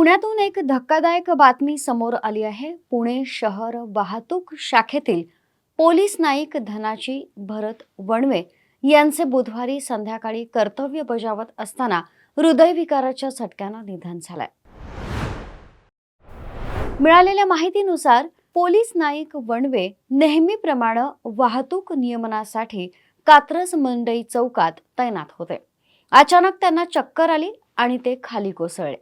पुण्यातून एक धक्कादायक बातमी समोर आली आहे. पुणे शहर वाहतूक शाखेतील पोलीस नाईक धनाची भरत वणवे यांचे बुधवारी संध्याकाळी कर्तव्य बजावत असताना हृदयविकाराच्या झटक्यानं निधन झालंय. मिळालेल्या माहितीनुसार पोलीस नाईक वणवे नेहमीप्रमाणे वाहतूक नियमनासाठी कात्रज मंडई चौकात तैनात होते. अचानक त्यांना चक्कर आली आणि ते खाली कोसळले.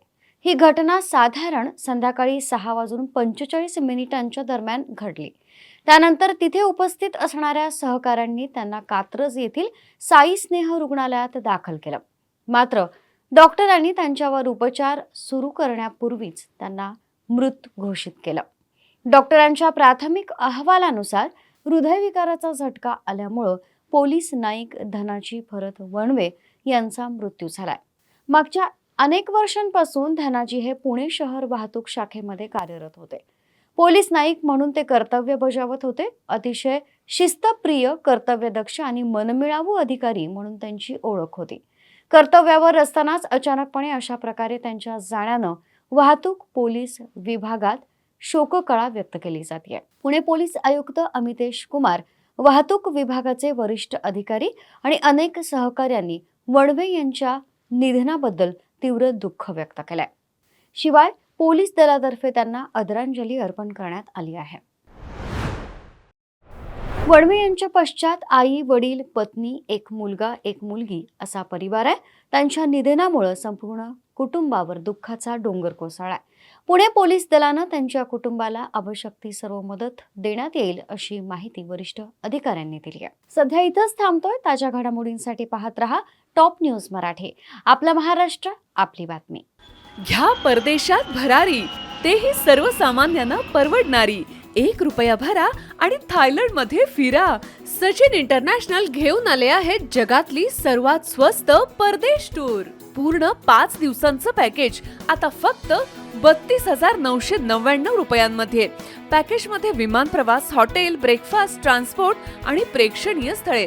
ही घटना साधारण संध्याकाळी सहा वाजून पंचेचाळीस मिनिटांच्या दरम्यान घडली. त्यानंतर तिथे उपस्थित असणाऱ्या सहकाऱ्यांनी त्यांना कात्रज येथील साई स्नेह रुग्णालयात दाखल केलं. मात्र डॉक्टरांनी त्यांच्यावर उपचार सुरू करण्यापूर्वीच त्यांना मृत घोषित केलं. डॉक्टरांच्या प्राथमिक अहवालानुसार हृदयविकाराचा झटका आल्यामुळं पोलीस नाईक धनाजी भरत वणवे यांचा मृत्यू झालाय. मागच्या अनेक वर्षांपासून धनाजी हे पुणे शहर वाहतूक शाखेमध्ये कार्यरत होते. पोलीस नाईक म्हणून ते कर्तव्य बजावत होते. अतिशय शिस्तप्रिय कर्तव्यदक्ष आणि मनमिळावू अधिकारी म्हणून त्यांची ओळख होती. कर्तव्यावर असतानाच अचानकपणे अशा प्रकारे त्यांच्या जाण्यानं वाहतूक पोलीस विभागात शोककळा व्यक्त केली जाते पुणे पोलीस आयुक्त अमितेश कुमार वाहतूक विभागाचे वरिष्ठ अधिकारी आणि अनेक सहकाऱ्यांनी वणवे यांच्या निधनाबद्दल तीव्र दुःख व्यक्त केलंय. शिवाय पोलीस दलातर्फे त्यांना आदरांजली अर्पण करण्यात आली आहे. वडवे यांच्या पश्चात आई वडील पत्नी एक मुलगा एक मुलगी असा परिवार आहे. त्यांच्या निधनामुळे संपूर्ण कुटुंबावर दुःखाचा डोंगर कोसळलाय. पुणे पोलीस दलानं त्यांच्या कुटुंबाला आवश्यक ती सर्व मदत देण्यात येईल अशी माहिती वरिष्ठ अधिकाऱ्यांनी दिली आहे. सध्या इथंच थांबतोय. ताज्या घडामोडींसाठी पाहत रहा. Top news Marathi. आपला महाराष्ट्र आपली बातमी. घ्या परदेशात भरारी. तेही सर्वसामान्यांना परवडणारी. एक रुपया भरा आणि थायलंडमध्ये फिरा. सचिन इंटरनॅशनल घेऊन आले आहेत जगातली सर्वात स्वस्त परदेश टूर. पूर्ण पाच दिवसांचं पॅकेज. आता फक्त बत्तीस हजार नऊशे नव्याण्णव रुपयांमध्ये. पॅकेजमध्ये विमान प्रवास हॉटेल ब्रेकफास्ट ट्रान्सपोर्ट आणि प्रेक्षणीय स्थळे.